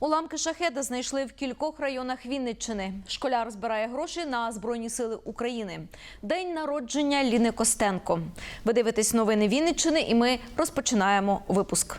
Уламки шахеда знайшли в кількох районах Вінниччини. Школяр збирає гроші на Збройні Сили України. День народження Ліни Костенко. Ви дивитесь новини Вінниччини, і ми розпочинаємо випуск.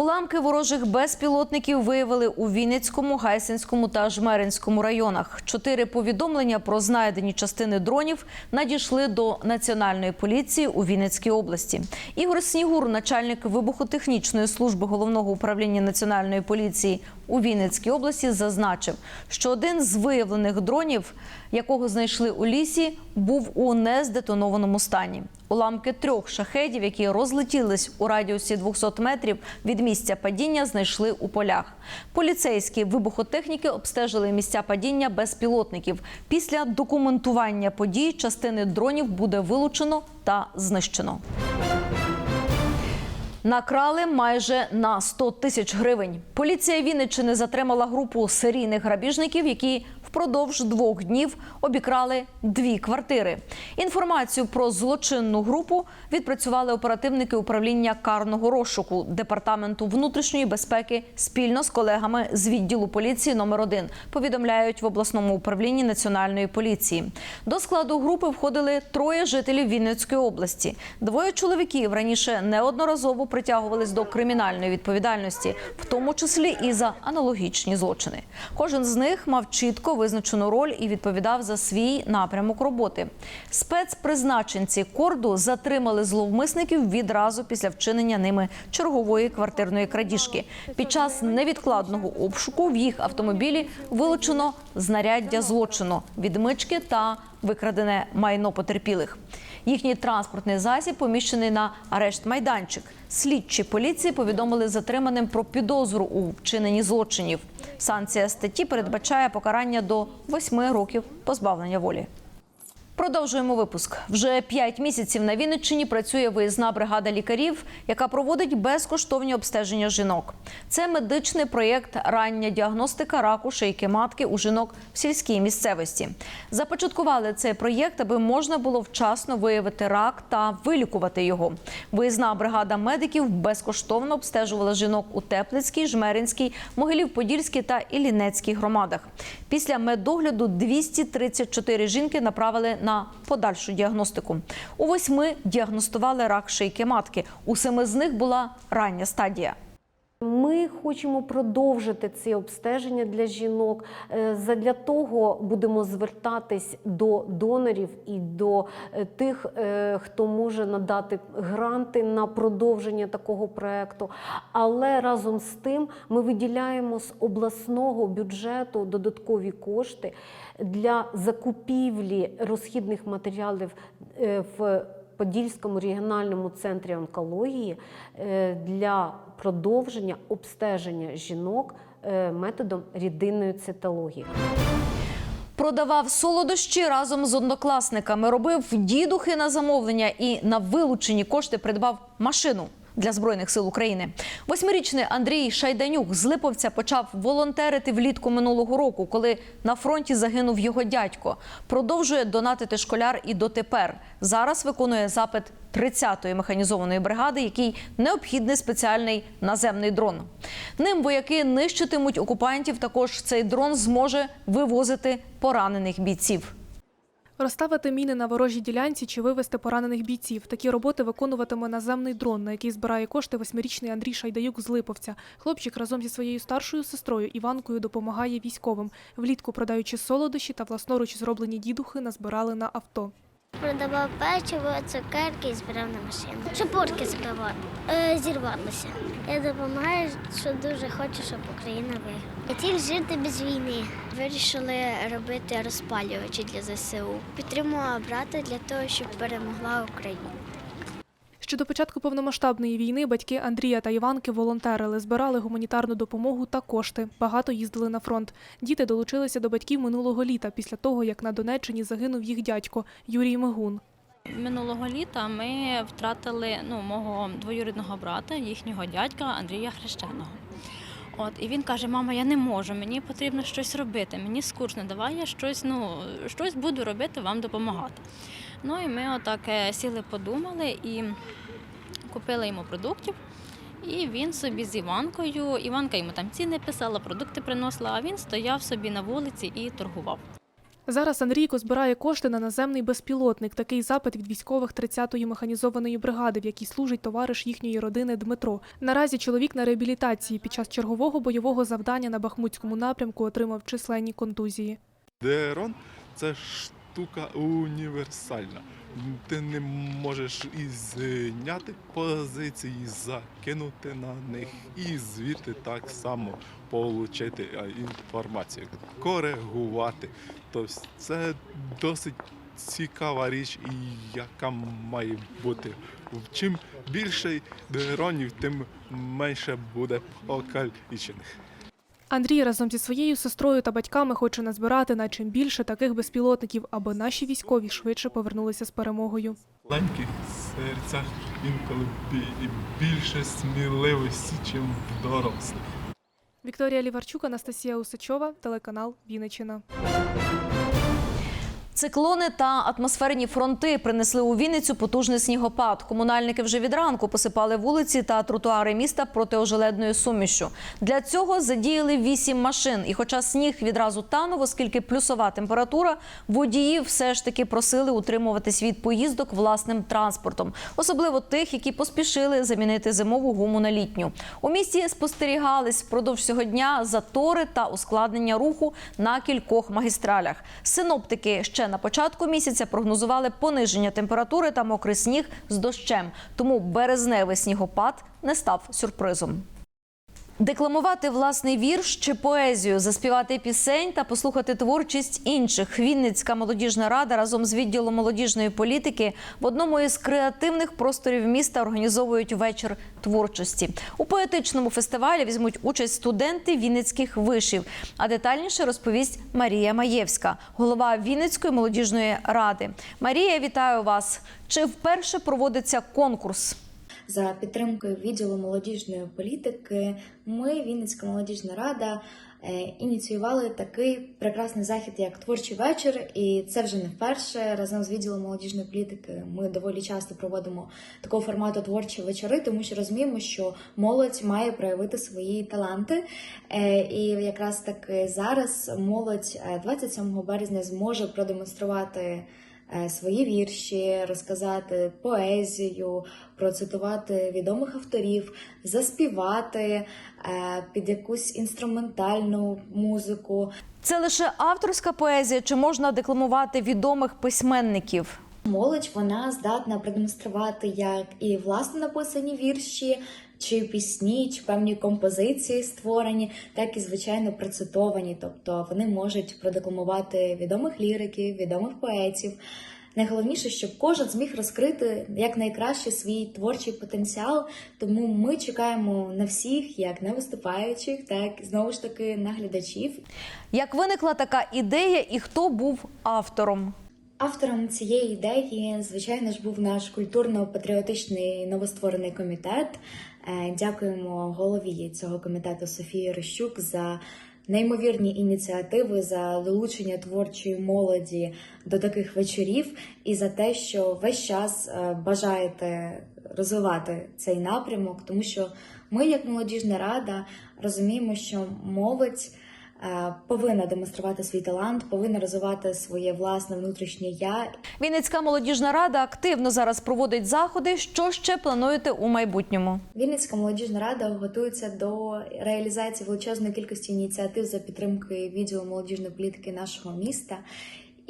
Уламки ворожих безпілотників виявили у Вінницькому, Гайсинському та Жмеринському районах. Чотири повідомлення про знайдені частини дронів надійшли до національної поліції у Вінницькій області. Ігор Снігур, начальник вибухотехнічної служби головного управління національної поліції у Вінницькій області, зазначив, що один з виявлених дронів, якого знайшли у лісі, був у нездетонованому стані. Уламки трьох шахедів, які розлетілись у радіусі 200 метрів від місця падіння, знайшли у полях. Поліцейські вибухотехніки обстежили місця падіння безпілотників. Після документування подій частини дронів буде вилучено та знищено. Накрали майже на 100 тисяч гривень. Поліція Вінниччини затримала групу серійних грабіжників, які впродовж двох днів обікрали дві квартири. Інформацію про злочинну групу відпрацювали оперативники управління карного розшуку департаменту внутрішньої безпеки спільно з колегами з відділу поліції номер 1 Повідомляють в обласному управлінні національної поліції. До складу групи входили троє жителів Вінницької області. Двоє чоловіків раніше неодноразово притягувались до кримінальної відповідальності, в тому числі і за аналогічні злочини. Кожен з них мав чітко визначену роль і відповідав за свій напрямок роботи. Спецпризначенці корду затримали зловмисників відразу після вчинення ними чергової квартирної крадіжки. Під час невідкладного обшуку в їх автомобілі вилучено знаряддя злочину, відмички та викрадене майно потерпілих. Їхній транспортний засіб поміщений на арешт майданчик. Слідчі поліції повідомили затриманим про підозру у вчиненні злочинів. Санкція статті передбачає покарання до 8 років позбавлення волі. Продовжуємо випуск. Вже п'ять місяців на Вінниччині працює виїзна бригада лікарів, яка проводить безкоштовні обстеження жінок. Це медичний проєкт рання діагностика раку шийки матки у жінок в сільській місцевості. Започаткували цей проєкт, аби можна було вчасно виявити рак та вилікувати його. Виїзна бригада медиків безкоштовно обстежувала жінок у Теплицькій, Жмеринській, Могилів-Подільській та Іллінецькій громадах. Після медогляду 234 жінки направили на подальшу діагностику. У восьми діагностували рак шийки матки. У семи з них була рання стадія. Ми хочемо продовжити ці обстеження для жінок. Е, Задля того будемо звертатись до донорів і до е, тих, е, хто може надати гранти на продовження такого проекту. Але разом з тим ми виділяємо з обласного бюджету додаткові кошти для закупівлі розхідних матеріалів в Подільському регіональному центрі онкології е, для продовження обстеження жінок е, методом рідинної цитології. Продавав солодощі разом з однокласниками, робив дідухи на замовлення і на вилучені кошти придбав машину. Для збройних сил України восьмирічний Андрій Шайданюк з Липовця почав волонтерити влітку минулого року, коли на фронті загинув його дядько. Продовжує донатити школяр і дотепер. Зараз виконує запит 30-ї механізованої бригади, який необхідний спеціальний наземний дрон. Ним вояки нищитимуть окупантів. Також цей дрон зможе вивозити поранених бійців. Розставити міни на ворожій ділянці чи вивезти поранених бійців. Такі роботи виконуватиме наземний дрон, на який збирає кошти восьмирічний Андрій Шайдаюк з Липовця. Хлопчик разом зі своєю старшою сестрою Іванкою допомагає військовим. Влітку продаючи солодощі та власноруч зроблені дідухи, назбирали на авто. Продавав печиво, цукерки і збирав на машину. Шапурки збивав, е, зірвалися. Я допомагаю, що дуже хочу, щоб Україна виграла. Хотів жити без війни. Вирішили робити розпалювачі для ЗСУ. Підтримувала брата для того, щоб перемогла Україна. Ще до початку повномасштабної війни батьки Андрія та Іванки волонтерили, збирали гуманітарну допомогу та кошти. Багато їздили на фронт. Діти долучилися до батьків минулого літа, після того, як на Донеччині загинув їх дядько Юрій Мигун. Минулого літа ми втратили ну, мого двоюрідного брата, їхнього дядька Андрія Хрещеного. От, і він каже: Мама, я не можу, мені потрібно щось робити, мені скучно, давай я щось, ну, щось буду робити, вам допомагати. Ну і ми отак е, сіли, подумали і купили йому продуктів. І він собі з Іванкою, Іванка йому там ціни писала, продукти приносила, а він стояв собі на вулиці і торгував. Зараз Андрійко збирає кошти на наземний безпілотник. Такий запит від військових 30-ї механізованої бригади, в якій служить товариш їхньої родини Дмитро. Наразі чоловік на реабілітації під час чергового бойового завдання на Бахмутському напрямку отримав численні контузії. Дрон це штука універсальна. Ти не можеш і зняти позиції, закинути на них, і звідти так само отримати інформацію, коригувати. Тобто це досить цікава річ, і яка має бути. Чим більше дронів, тим менше буде окалічених. Андрій разом зі своєю сестрою та батьками хоче назбирати на чим більше таких безпілотників, аби наші військові швидше повернулися з перемогою. маленьких серця інколи і більше сміливості, ніж в дорослих. Вікторія Ліварчук, Анастасія Усачова, телеканал Вінниччина. Циклони та атмосферні фронти принесли у Вінницю потужний снігопад. Комунальники вже від ранку посипали вулиці та тротуари міста протиожеледною сумішю. Для цього задіяли вісім машин. І хоча сніг відразу танув, оскільки плюсова температура, водії все ж таки просили утримуватись від поїздок власним транспортом, особливо тих, які поспішили замінити зимову гуму на літню. У місті спостерігались впродовж цього дня затори та ускладнення руху на кількох магістралях. Синоптики ще на початку місяця прогнозували пониження температури та мокрий сніг з дощем. Тому березневий снігопад не став сюрпризом. Декламувати власний вірш чи поезію, заспівати пісень та послухати творчість інших. Вінницька молодіжна рада разом з відділом молодіжної політики в одному із креативних просторів міста організовують вечір творчості. У поетичному фестивалі візьмуть участь студенти вінницьких вишів. А детальніше розповість Марія Маєвська, голова Вінницької молодіжної ради. Марія, вітаю вас! Чи вперше проводиться конкурс? За підтримкою відділу молодіжної політики, ми, Вінницька молодіжна рада, е, ініціювали такий прекрасний захід, як творчий вечір. І це вже не вперше. Разом з відділом молодіжної політики ми доволі часто проводимо такого формату творчі вечори, тому що розуміємо, що молодь має проявити свої таланти. Е, І якраз таки зараз молодь е, 27 березня зможе продемонструвати. Е, Свої вірші, розказати поезію, процитувати відомих авторів, заспівати е, під якусь інструментальну музику. Це лише авторська поезія, чи можна декламувати відомих письменників? Молодь вона здатна продемонструвати як і власно написані вірші, чи пісні, чи певні композиції створені, так і звичайно процитовані. Тобто вони можуть продекламувати відомих ліриків, відомих поетів. Найголовніше, щоб кожен зміг розкрити якнайкраще свій творчий потенціал. Тому ми чекаємо на всіх, як на виступаючих, так знову ж таки на глядачів. Як виникла така ідея і хто був автором? Автором цієї ідеї, звичайно ж, був наш культурно-патріотичний новостворений комітет. Е, Дякуємо голові цього комітету Софії Рощук за неймовірні ініціативи, за долучення творчої молоді до таких вечорів і за те, що весь час е, бажаєте розвивати цей напрямок, тому що ми, як молодіжна рада, розуміємо, що молодь повинна демонструвати свій талант, повинна розвивати своє власне внутрішнє я. Вінницька молодіжна рада активно зараз проводить заходи. Що ще плануєте у майбутньому? Вінницька молодіжна рада готується до реалізації величезної кількості ініціатив за підтримки відділу молодіжної політики нашого міста.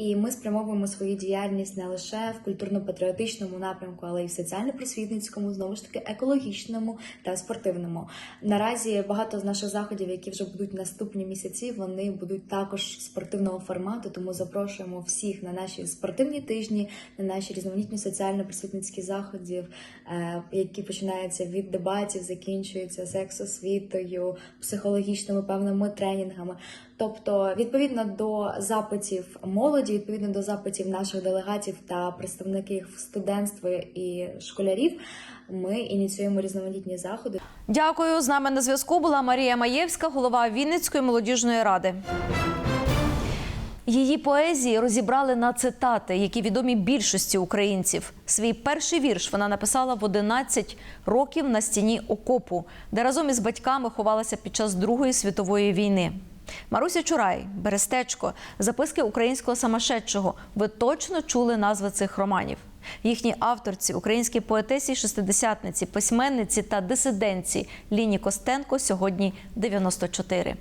І ми спрямовуємо свою діяльність не лише в культурно-патріотичному напрямку, але й в соціально-просвітницькому, знову ж таки, екологічному та спортивному. Наразі багато з наших заходів, які вже будуть наступні місяці, вони будуть також спортивного формату. Тому запрошуємо всіх на наші спортивні тижні, на наші різноманітні соціально-просвітницькі заходів, е, які починаються від дебатів, закінчуються секс-освітою, психологічними певними тренінгами. Тобто, відповідно до запитів молоді, відповідно до запитів наших делегатів та представників студентства і школярів, ми ініціюємо різноманітні заходи. Дякую. З нами на зв'язку була Марія Маєвська, голова Вінницької молодіжної ради. Її поезії розібрали на цитати, які відомі більшості українців. Свій перший вірш вона написала в 11 років на стіні окопу, де разом із батьками ховалася під час Другої світової війни. Маруся Чурай, Берестечко, записки українського самошедшого. Ви точно чули назви цих романів. Їхні авторці, українській поетесі, шестидесятниці, письменниці та дисиденці Ліні Костенко сьогодні 94.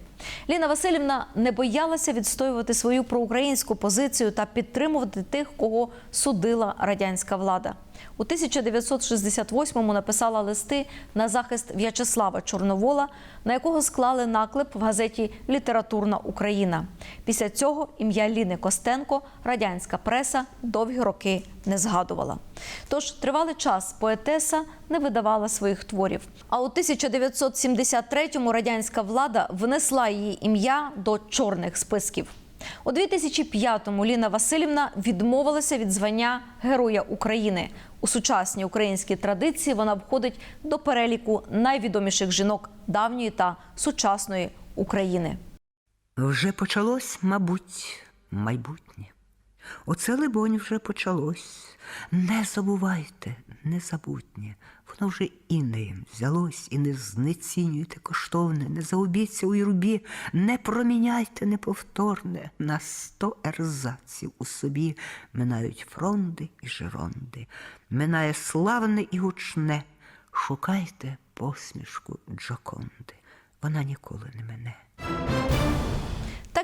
Ліна Васильівна не боялася відстоювати свою проукраїнську позицію та підтримувати тих, кого судила радянська влада. У 1968-му написала листи на захист В'ячеслава Чорновола, на якого склали наклеп в газеті Літературна Україна. Після цього ім'я Ліни Костенко радянська преса довгі роки не згадувала. Тож тривалий час поетеса не видавала своїх творів. А у 1973-му радянська влада внесла її ім'я до чорних списків. У 2005-му Ліна Васильівна відмовилася від звання Героя України. У сучасній українській традиції вона входить до переліку найвідоміших жінок давньої та сучасної України. Вже почалось, мабуть, майбутнє. Оце, либонь, вже почалось. Не забувайте, незабутнє. Воно вже і взялось, і не знецінюйте коштовне, не заубіться у юрбі, не проміняйте неповторне. На сто ерзаців у собі минають фронди і жеронди. Минає славне і гучне. Шукайте посмішку Джоконди. Вона ніколи не мине.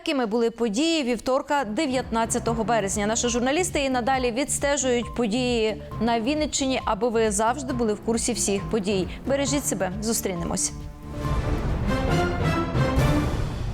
Такими були події вівторка, 19 березня. Наші журналісти і надалі відстежують події на Вінниччині, аби ви завжди були в курсі всіх подій. Бережіть себе, зустрінемось.